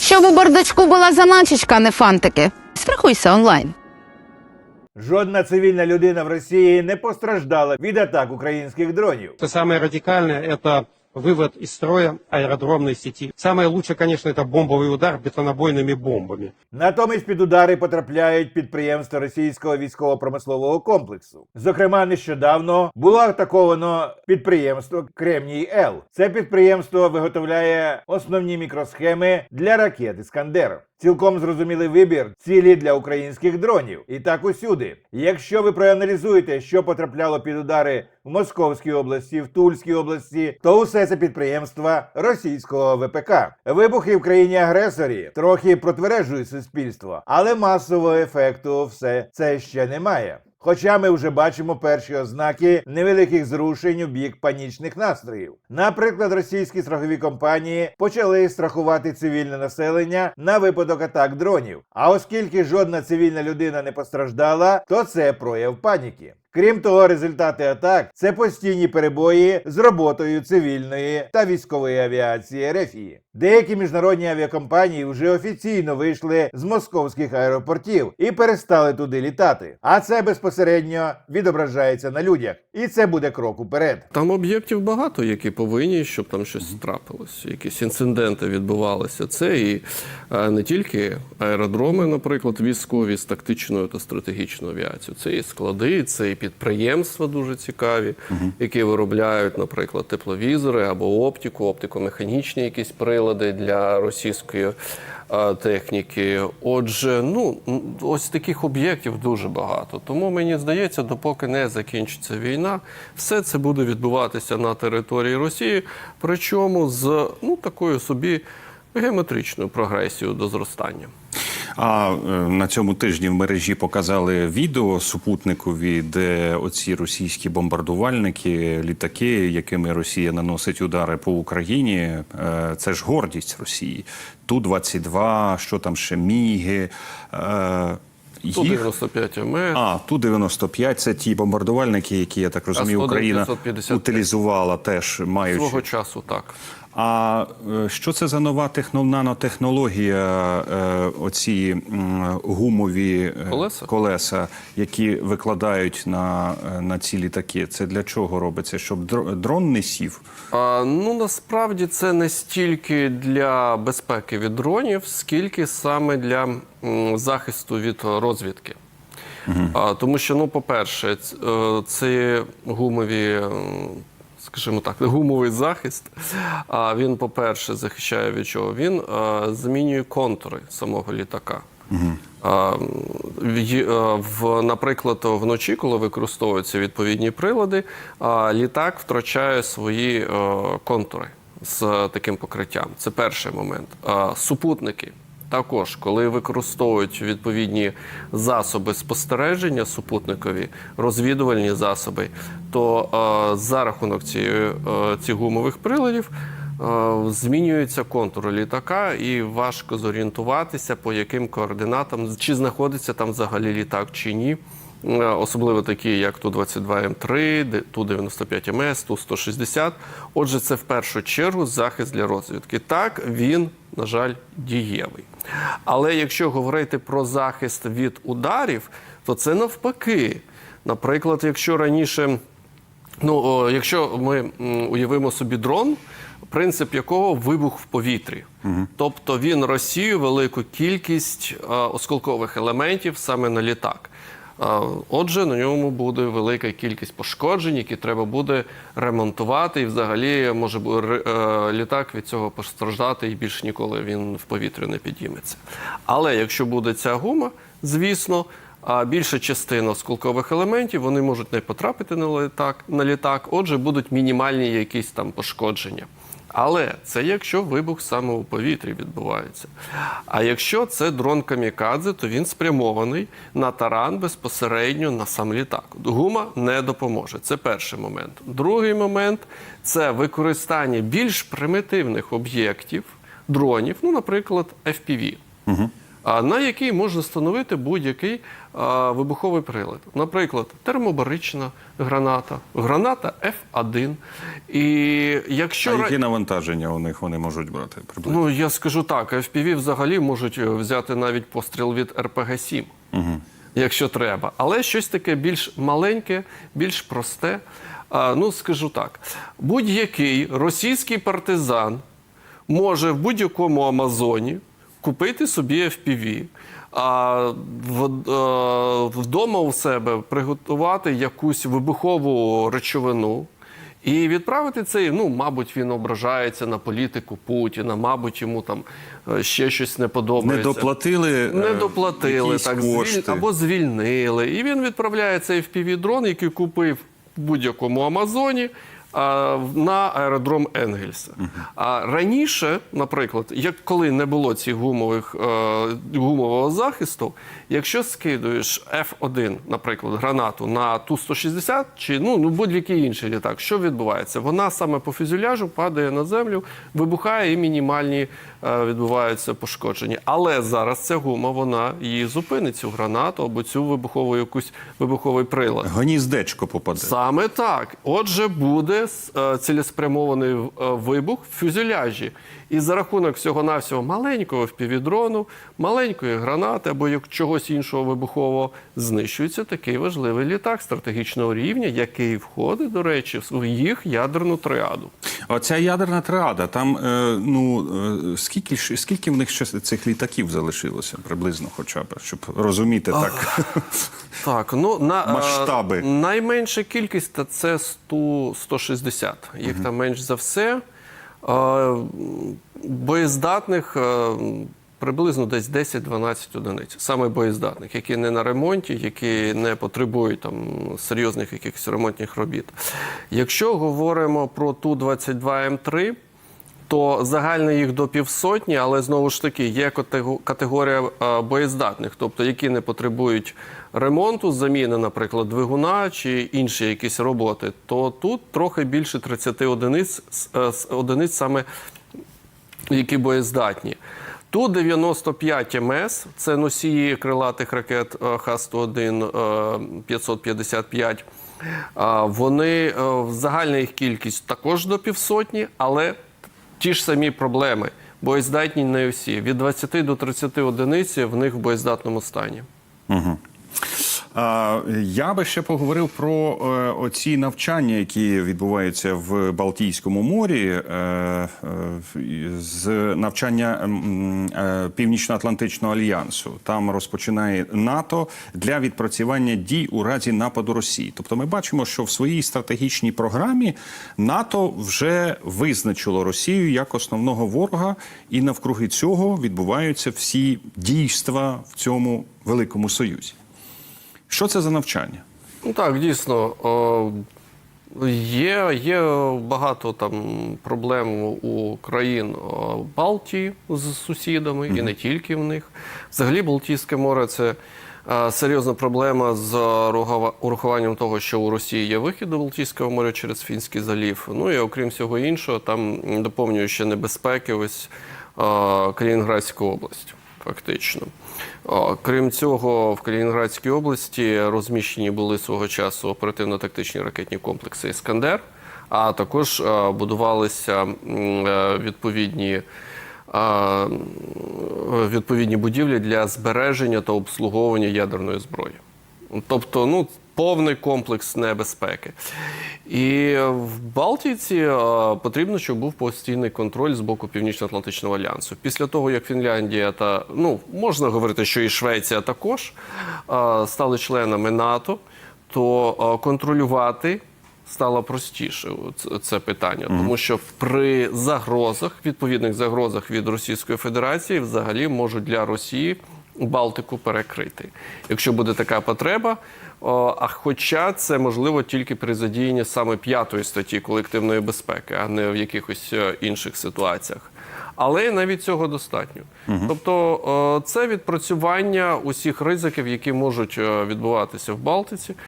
Щоб у бардачку була заначечка, а не фантики. Страхуйся онлайн. Жодна цивільна людина в Росії не постраждала від атак українських дронів. Це саме радикальне – это вывод из строя аэродромной сети. Самое лучшее, конечно, это бомбовый удар бетонобойными бомбами. Натомість під удари потрапляють підприємства російського військово-промислового комплексу. Зокрема, нещодавно було атаковано підприємство Кремній Л. Це підприємство виготовляє основні мікросхеми для ракет Іскандер. Цілком зрозумілий вибір цілі для українських дронів. І так усюди. Якщо ви проаналізуєте, що потрапляло під удари в Московській області, в Тульській області, то усе це підприємства російського ВПК. Вибухи в країні агресорі трохи протвережують суспільство, але масового ефекту все це ще немає. Хоча ми вже бачимо перші ознаки невеликих зрушень у бік панічних настроїв. Наприклад, російські страхові компанії почали страхувати цивільне населення на випадок атак дронів. А оскільки жодна цивільна людина не постраждала, то це прояв паніки. Крім того, результати атак це постійні перебої з роботою цивільної та військової авіації Рефії. Деякі міжнародні авіакомпанії вже офіційно вийшли з московських аеропортів і перестали туди літати. А це безпосередньо відображається на людях, і це буде крок уперед. Там об'єктів багато, які повинні, щоб там щось трапилось, якісь інциденти відбувалися. Це і е, не тільки аеродроми, наприклад, військові з тактичною та стратегічною авіацією. Це і склади, це і підприємства дуже цікаві, які виробляють, наприклад, тепловізори або оптику, оптико-механічні якісь прилади для російської техніки. Отже, ну ось таких об'єктів дуже багато. Тому мені здається, допоки не закінчиться війна, все це буде відбуватися на території Росії, причому з ну такою собі геометричною прогресією до зростання. А е, на цьому тижні в мережі показали відео супутникові, де оці російські бомбардувальники, літаки, якими Росія наносить удари по Україні. е, Це ж гордість Росії. Ту 22 що там ще міги. е, Їх 95 МС. а ту 95 це ті бомбардувальники, які я так розумію, Україна 555. утилізувала теж маючи. Свого часу так. А е, що це за нова техно, нанотехнологія, е, оці гумові е, Колеса? колеса, які викладають на, на ці літаки? Це для чого робиться? Щоб дрон не сів? А, ну насправді це не стільки для безпеки від дронів, скільки саме для захисту від розвідки. А, тому що, ну, по-перше, ц- це гумові. Скажімо так, гумовий захист. А він, по-перше, захищає від чого? Він змінює контури самого літака. А, в- наприклад, вночі, коли використовуються відповідні прилади, а, літак втрачає свої контури з таким покриттям. Це перший момент. А, Супутники. Також, коли використовують відповідні засоби спостереження супутникові, розвідувальні засоби, то е, за рахунок цієї, е, цих гумових приладів е, змінюються контур літака, і важко зорієнтуватися, по яким координатам, чи знаходиться там взагалі літак чи ні. Е, Особливо такі, як Ту-22М3, де- Ту-95МС, Ту-160. Отже, це в першу чергу захист для розвідки. Так, він, на жаль, дієвий. Але якщо говорити про захист від ударів, то це навпаки. Наприклад, якщо раніше Ну, якщо ми уявимо собі дрон, принцип якого вибух в повітрі. Тобто він розсіює велику кількість е, осколкових елементів саме на літак. Отже, на ньому буде велика кількість пошкоджень, які треба буде ремонтувати, і взагалі може е, літак від цього постраждати і більш ніколи він в повітря не підійметься. Але якщо буде ця гума, звісно, більша частина осколкових елементів вони можуть не потрапити на літак, на літак, отже, будуть мінімальні якісь там пошкодження. Але це якщо вибух саме у повітрі відбувається. А якщо це дрон камікадзе, то він спрямований на таран безпосередньо на сам літак. Гума не допоможе. Це перший момент. Другий момент це використання більш примітивних об'єктів, дронів, ну, наприклад, FPV. а, на який можна встановити будь-який вибуховий прилад. Наприклад, термобарична граната, граната F1. І якщо А які навантаження у них вони можуть брати? Приблизно? Ну, я скажу так, FPV взагалі можуть е, взяти навіть постріл від РПГ-7, якщо треба. Але щось таке більш маленьке, більш просте. А, ну, скажу так: будь-який російський партизан може в будь-якому Амазоні купити собі FPV, а е, вдома у себе приготувати якусь вибухову речовину. І відправити цей, ну, мабуть, він ображається на політику Путіна, мабуть, йому там е, ще щось не Не доплатили, Не е, доплатили, так, звіль... або звільнили. І він відправляє цей FPV-дрон, який купив в будь-якому Амазоні. На аеродром Енгельса. А раніше, наприклад, як коли не було цих гумових е, гумового захисту, якщо скидуєш F1, наприклад, гранату на Ту-160 чи ну, ну будь-який інший літак, що відбувається? Вона саме по фюзеляжу падає на землю, вибухає і мінімальні е, відбуваються пошкодження. Але зараз ця гума вона її зупинить цю гранату або цю вибухову якусь вибуховий прилад. Гніздечко попаде. Саме так. Отже, буде е, цілеспрямований е, вибух в фюзеляжі. І за рахунок всього-навсього маленького впівдрону, маленької гранати або як чогось іншого вибухового знищується такий важливий літак стратегічного рівня, який входить, до речі, в їх ядерну триаду. Оця ядерна триада, там е, ну е, скільки скільки в них ще цих літаків залишилося приблизно, хоча б щоб розуміти так. Так, ну на е, Масштаби. найменша кількість це 100, 160. Їх там менш за все. Боєздатних е, приблизно десь 10-12 одиниць. Саме боєздатних, які не на ремонті, які не потребують там серйозних якихось ремонтних робіт. Якщо говоримо про Ту-22М3, то загально їх до півсотні, але знову ж таки є категорія е, боєздатних, тобто які не потребують ремонту, заміни, наприклад, двигуна чи інші якісь роботи, то тут трохи більше 30 одиниць, е, одиниць саме які боєздатні. Тут 95 МС, це носії крилатих ракет е, Х-101 е, 555. Вони загальна їх кількість також до півсотні, але ті ж самі проблеми. Боєздатні не всі. Від 20 до 30 одиниць в них в боєздатному стані. А, я би ще поговорив про е, оці навчання, які відбуваються в Балтійському морі, е, е, з навчання Північно-Атлантичного альянсу. Там розпочинає НАТО для відпрацювання дій у разі нападу Росії. Тобто, ми бачимо, що в своїй стратегічній програмі НАТО вже визначило Росію як основного ворога, і навкруги цього відбуваються всі дійства в цьому великому союзі. Що це за навчання? Ну так, дійсно. о, Є, є багато там проблем у країн о, Балтії з сусідами, і не тільки в них. Взагалі, Балтійське море це е, серйозна проблема з урахуванням того, що у Росії є вихід до Балтійського моря через Фінський залів. Ну і окрім всього іншого, там доповнює ще небезпеки ось е, Калінінградська область. Фактично. Крім цього, в Калінінградській області розміщені були свого часу оперативно-тактичні ракетні комплекси Іскандер, а також е, будувалися е, відповідні, е, відповідні будівлі для збереження та обслуговування ядерної зброї. Тобто, ну, повний комплекс небезпеки. І в Балтійці е, потрібно, щоб був постійний контроль з боку Північно-Атлантичного альянсу. Після того, як Фінляндія та ну можна говорити, що і Швеція також е, стали членами НАТО, то е, контролювати стало простіше це- це питання, тому що при загрозах, відповідних загрозах від Російської Федерації, взагалі можуть для Росії Балтику перекрити, якщо буде така потреба. А хоча це можливо тільки при задіянні саме п'ятої статті колективної безпеки, а не в якихось е, інших ситуаціях. Але навіть цього достатньо. Тобто е, це відпрацювання усіх ризиків, які можуть е, відбуватися в Балтиці.